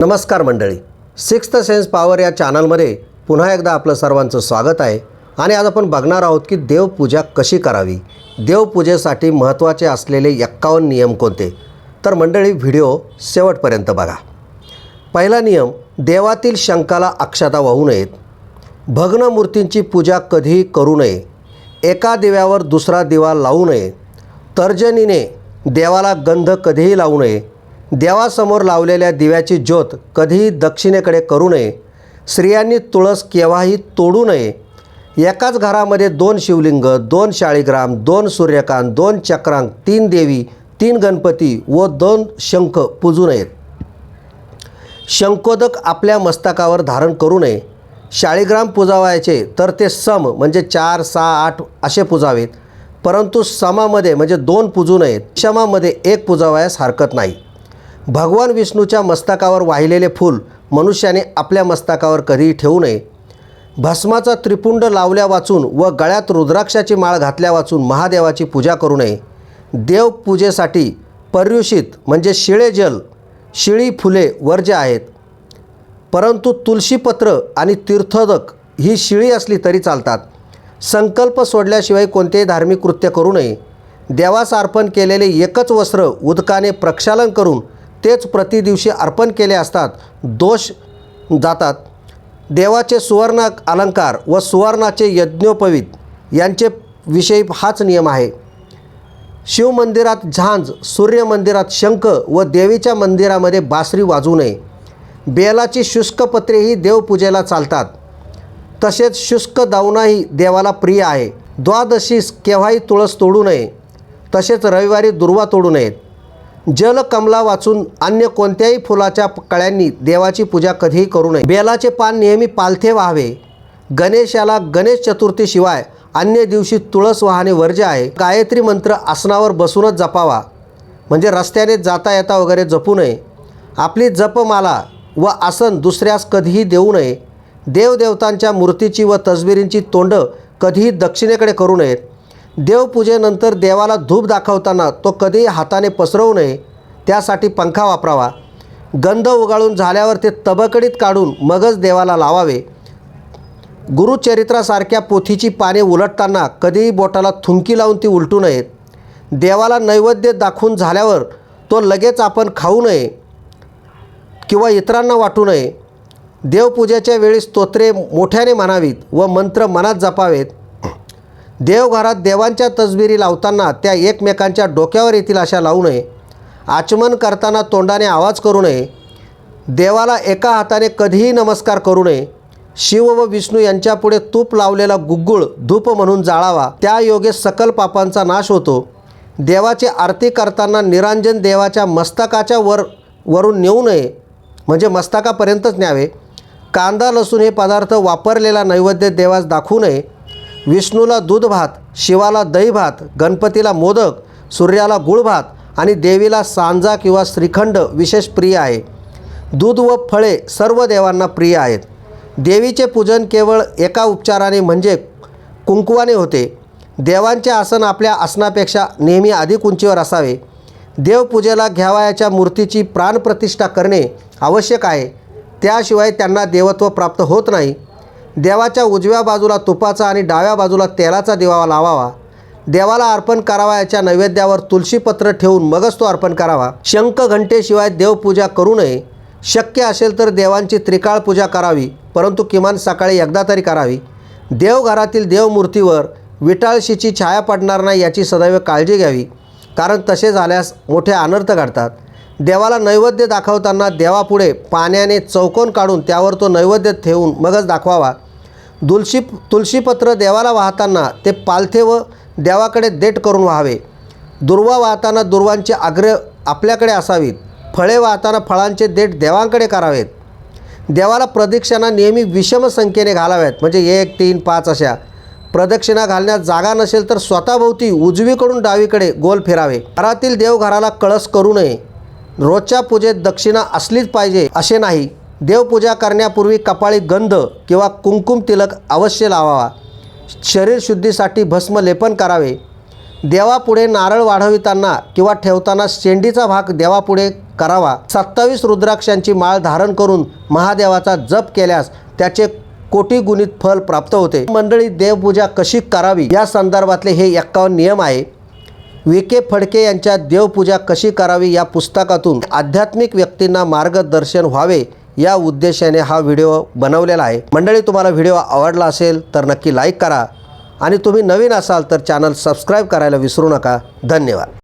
नमस्कार मंडळी. Sixth sense power या चॅनलमध्ये पुन्हा एकदा आपलं सर्वांचं स्वागत आहे. आणि आज आपण बघणार आहोत की देवपूजा कशी करावी? देवपूजेसाठी महत्त्वाचे असलेले एक्कावन्न नियम कोणते? तर मंडळी व्हिडिओ शेवटपर्यंत बघा. पहिला नियम देवातील शंकाला अक्षता वाहू नयेत. भग्न मूर्तींची पूजा कधीही करू नये. एका दिव्यावर दुसरा दिवा लावू नये. तर्जनीने देवाला गंध कधीही लावू नये. देवासमोर लावलेल्या दिव्याची ज्योत कधीही दक्षिणेकडे करू नये. स्त्रियांनी तुळस केव्हाही तोडू नये. एकाच घरामध्ये दोन शिवलिंग दोन शाळीग्राम दोन सूर्यकांत दोन चक्रांक तीन देवी तीन गणपती व दोन शंख पूजू नयेत. शंकोदक आपल्या मस्तकावर धारण करू नये. शाळीग्राम पुजावायचे तर ते सम म्हणजे चार सहा आठ असे पुजावेत. परंतु समामध्ये म्हणजे दोन पूजू नयेत. क्षमामध्ये एक पुजावयास हरकत नाही. भगवान विष्णूच्या मस्तकावर वाहिलेले फूल मनुष्याने आपल्या मस्तकावर कधीही ठेवू नये. भस्माचा त्रिपुंड लावल्या वाचून व गळ्यात रुद्राक्षाची माळ घातल्या वाचून महादेवाची पूजा करू नये. देवपूजेसाठी पर्युषित म्हणजे शिळे जल शिळी फुले वर्ज्य आहेत. परंतु तुळशीपत्र आणि तीर्थोदक ही शिळी असली तरी चालतात. संकल्प सोडल्याशिवाय कोणतेही धार्मिक कृत्य करू नये. देवास अर्पण केलेले एकच वस्त्र उदकाने प्रक्षालन करून तेच प्रतिदिवशी अर्पण केले असतात. दोष जातात. देवाचे सुवर्ण अलंकार व सुवर्णाचे यज्ञोपवीत यांचे विषयी हाच नियम आहे. शिवमंदिरात झांज सूर्यमंदिरात शंख व देवीच्या मंदिरामध्ये बासरी वाजू नये. बेलाची शुष्क पत्रेही देवपूजेला चालतात. तसेच शुष्क दावणाही देवाला प्रिय आहे. द्वादशीस केव्हाही तुळस तोडू नये. तसेच रविवारी दुर्वा तोडू नयेत. जलकमला वाचून अन्य कोणत्याही फुलाच्या कळ्यांनी देवाची पूजा कधीही करू नये. बेलाचे पान नेहमी पालथे व्हावे. गणेशाला गणेश चतुर्थीशिवाय अन्य दिवशी तुळस वाहने वर्ज्य आहे. गायत्री मंत्र आसनावर बसूनच जपावा. म्हणजे रस्त्याने जाता येता वगैरे जपू नये. आपली जपमाला व आसन दुसऱ्यास कधीही देऊ नये. देवदेवतांच्या मूर्तीची व तसबिरींची तोंड कधीही दक्षिणेकडे करू नयेत. देवपूजेनंतर देवाला धूप दाखवताना तो कधीही हाताने पसरवू नये त्यासाठी पंखा वापरावा. गंध उगाळून झाल्यावर ते तबकडीत काढून मगच देवाला लावावे. गुरुचरित्रासारख्या पोथीची पाने उलटताना कधीही बोटाला थुंकी लावून ती उलटू नयेत. देवाला नैवेद्य दाखवून झाल्यावर तो लगेच आपण खाऊ नये किंवा इतरांना वाटू नये. देवपूजेच्या वेळी स्तोत्रे मोठ्याने म्हणावीत व मंत्र मनात जपावेत. देवघरात देवांच्या तसबिरी लावताना त्या एकमेकांच्या डोक्यावर येतील अशा लावू नये. आचमन करताना तोंडाने आवाज करू नये. देवाला एका हाताने कधीही नमस्कार करू नये. शिव व विष्णू यांच्यापुढे तूप लावलेला गुग्गुळ धूप म्हणून जाळावा त्या योगे सकल पापांचा नाश होतो. देवाची आरती करताना निरांजन देवाच्या मस्तकाच्या वर वरून नेऊ नये म्हणजे मस्तकापर्यंतच न्यावे. कांदा लसूण हे पदार्थ वापरलेला नैवेद्य देवास दाखवू नये. विष्णूला दूध भात शिवाला दही भात गणपतीला मोदक सूर्याला गुळ भात आणि देवीला सांजा किंवा श्रीखंड विशेष प्रिय आहे. दूध व फळे सर्व देवांना प्रिय आहेत. देवीचे पूजन केवळ एका उपचाराने म्हणजे कुंकवाने होते. देवांचे आसन आपल्या आसनापेक्षा नेहमी अधिक उंचीवर असावे. देवपूजेला घ्यावयाच्या मूर्तीची प्राणप्रतिष्ठा करणे आवश्यक आहे. त्याशिवाय त्यांना देवत्व प्राप्त होत नाही. देवाच्या उजव्या बाजूला तुपाचा आणि डाव्या बाजूला तेलाचा दिवा लावावा. देवाला अर्पण करावयाच्या नैवेद्यावर तुळशीपत्र ठेवून मगच तो अर्पण करावा. शंख घंटेशिवाय देवपूजा करू नये. शक्य असेल तर देवांची त्रिकाळ पूजा करावी परंतु किमान सकाळी एकदा तरी करावी. देवघरातील देवमूर्तीवर विटाळशीची छाया पडणार नाही याची सदैव काळजी घ्यावी कारण तसे झाल्यास मोठे अनर्थ घडतात. देवाला नैवेद्य दाखवताना देवापुढे पाण्याने चौकोन काढून त्यावर तो नैवेद्य ठेवून मगच दाखवावा. तुलशी तुळशीपत्र देवाला वाहताना ते पालथे व देवाकडे देठ करून व्हावे. दुर्वा वाहताना दुर्वांचे आग्रह आपल्याकडे असावीत. फळे वाहताना फळांचे देठ देवांकडे करावेत. देवाला प्रदक्षिणा नेहमी विषम संख्येने घालाव्यात. म्हणजे एक तीन पाच अशा. प्रदक्षिणा घालण्यात जागा नसेल तर स्वतःभोवती उजवीकडून डावीकडे गोल फिरावे. घरातील देवघराला कळस करू नये. रोजच्या पूजेत दक्षिणा असलीच पाहिजे असे नाही. देवपूजा करण्यापूर्वी कपाळी गंध किंवा कुंकुम तिलक अवश्य लावावा. शरीर शुद्धीसाठी भस्म लेपन करावे. देवापुढे नारळ वाढविताना किंवा ठेवताना शेंडीचा भाग देवापुढे करावा. सत्तावीस रुद्राक्षांची माळ धारण करून महादेवाचा जप केल्यास त्याचे कोटी गुणित फल प्राप्त होते. मंडळी देवपूजा कशी करावी? या संदर्भातले हे एक्कावन्न नियम आहे. विके फडके यांच्या देवपूजा कशी करावी या पुस्तकातून आध्यात्मिक व्यक्तींना मार्गदर्शन व्हावे. या उद्देशाने हा व्हिडिओ बनवलेला आहे. मंडळी तुम्हाला व्हिडिओ आवडला असेल तर नक्की लाईक करा आणि तुम्ही नवीन असाल तर चॅनल सबस्क्राईब करायला विसरू नका. धन्यवाद.